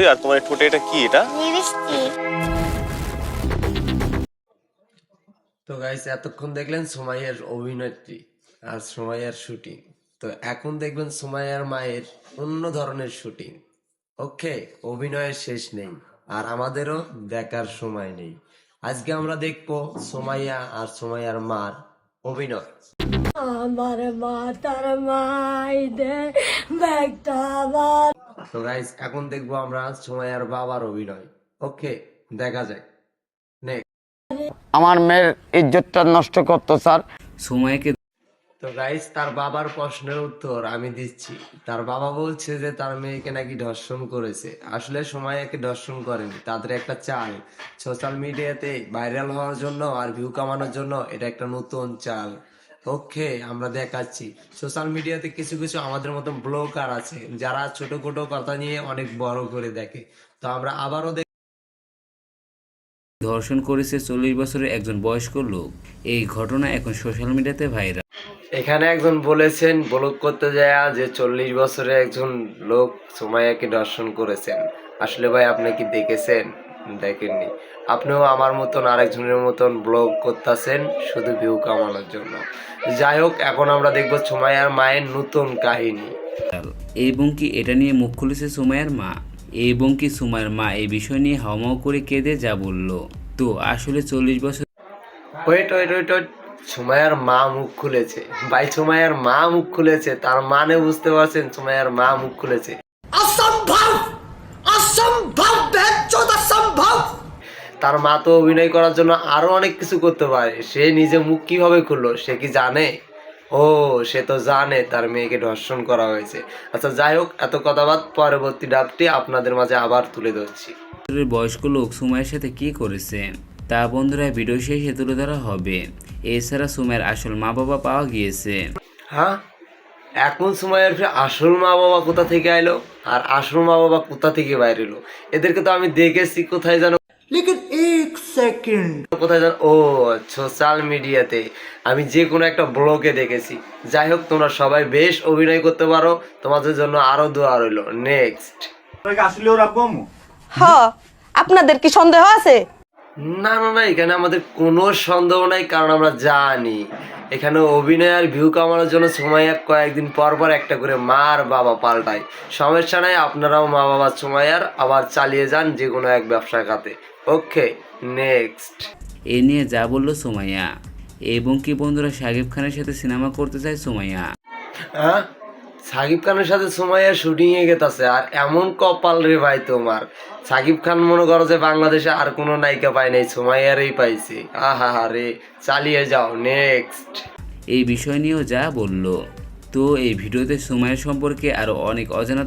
আর তোমার ঠোঁটে এটা কি এটা? তো গাইস এতক্ষণ দেখলেন সোমাইয়ার অভিনেত্রী আর সোমাইয়ার শুটিং। তো এখন দেখবেন সোমাইয়ার মায়ের অন্য ধরনের শুটিং। ওকে অভিনয়ের শেষ নেই আর আমাদেরও দেখার সময় নেই। আজকে আমরা দেখব সোমাইয়া আর সোমাইয়ার মার অভিনয়। আমার মা তার মাই দে ব্যাগটা তো গাইস এখন দেখব আমরা সোমাইয়ার বাবার অভিনয়। ওকে দেখা যাক। আমার মেয়ের ইজ্জতটা নষ্ট করতো স্যার। সময়কে তো গাইস তার বাবার প্রশ্নের উত্তর আমি দিচ্ছি। তার বাবা বলছে যে তার মেয়েকে নাকি ধর্ষণ করেছে। আসলে সময় একে ধর্ষণ করেনি। তাদের একটা চাল। সোশ্যাল মিডিয়াতে ভাইরাল হওয়ার জন্য আর ভিউ কামানোর জন্য এটা একটা নতুন চাল। ওকে আমরা দেখাচ্ছি। সোশ্যাল মিডিয়াতে কিছু কিছু আমাদের মতো ব্লগার আছে যারা ছোট ছোট কথা নিয়ে অনেক বড় করে দেখে। তো আমরা আবারও ধর্ষণ করেছে চল্লিশ বছরের একজন বয়স্ক লোক। এই ঘটনা এখন সোশ্যাল মিডিয়াতে ভাইরাল এখানে একজন বলেছেন ব্লগ করতে যায় যে চল্লিশ বছরের একজন লোক সুমাইয়াকে দর্শন করেছেন। আসলে ভাই আপনি কি দেখেছেন? দেখেননি। আপনিও আমার মতন আরেকজনের মতন ব্লগ করতেছেন শুধু ভিউ কামানোর জন্য। যাই হোক এখন আমরা দেখব সুমাইয়ার মায়ের নতুন কাহিনী। এবং কি এটা নিয়ে মুখ খুলেছে সুমাইয়ার মা? এবং কি সুমাইয়ের মা এই বিষয় নিয়ে হাওমাও করে কেঁদে যা বলল? তো আসলে চল্লিশ বছর ওয়েট ওয়েট ওয়েট ওয়েট সুমাইয়ার মা মুখ খুলেছে। ভাই সুমাইয়ার মা মুখ খুলেছে। তার মানে বুঝতে পারছেন সুমাইয়ার মা মুখ খুলেছে। তার মা তো অভিনয় করার জন্য আরও অনেক কিছু করতে পারে। সে নিজে মুখ কীভাবে খুললো সে কি জানে? ও সে তো জানে তার মেয়েকে ধর্ষণ করা হয়েছে। আচ্ছা যাই হোক এত কথাবাদ পরবর্তী ডাকটি আপনাদের মাঝে আবার তুলে ধরছি। বয়স্ক লোক সুমাইয়ের সাথে কি করেছে? তা বন্ধুরা ভিডিও শেষে তুলে ধরা হবে। এছাড়া সুমাইয়ের আসল মা বাবা পাওয়া গিয়েছে। হ্যাঁ? এখন সময়ের ফির আসল মা বাবা কোথা থেকে আইলো? আর আসল মা বাবা কোথা থেকে বাইরে এলো? এদেরকে তো আমি দেখেছি কোথায় যেন কোথায় যেন ও সোশ্যাল মিডিয়াতে আমি যে কোনো একটা ব্লগে দেখেছি। যাই হোক তোমরা সবাই বেশ অভিনয় করতে পারো। তোমাদের জন্য আরও দোয়া রইল। নেক্সট হ আপনাদের কি সন্দেহ আছে? না না না এখানে আমাদের কোনো সন্দেহ নাই কারণ আমরা জানি। এখানে অভিনয় আর ভিউ কামানোর জন্য সময় কয়েকদিন পর পর একটা করে মা আর বাবা পাল্টায়। সমস্যা নাই আপনারাও মা বাবার সময় আবার চালিয়ে যান যে কোনো এক ব্যবসা খাতে। ওকে নেক্সট এ নিয়ে যা বলল সুমাইয়া। এবং কি বন্ধুরা শাকিব খানের সাথে সিনেমা করতে চায় সুমাইয়া? হ্যাঁ? সাকিব খানের সাথে সুমাইয়া শুটিং এ গেতাছে, আর এমন কপাল রে ভাই তোমার। সাকিব খান মনে করো যে বাংলাদেশে আর কোনো নায়িকা পায় নাই সুমাইয়ারই পাইছে। আহা রে চালিয়ে যাও নেক্সট এই বিষয় নিয়েও যা বলল। তো এই ভিডিওতে সুমাইয়া সম্পর্কে আরও অনেক অজানা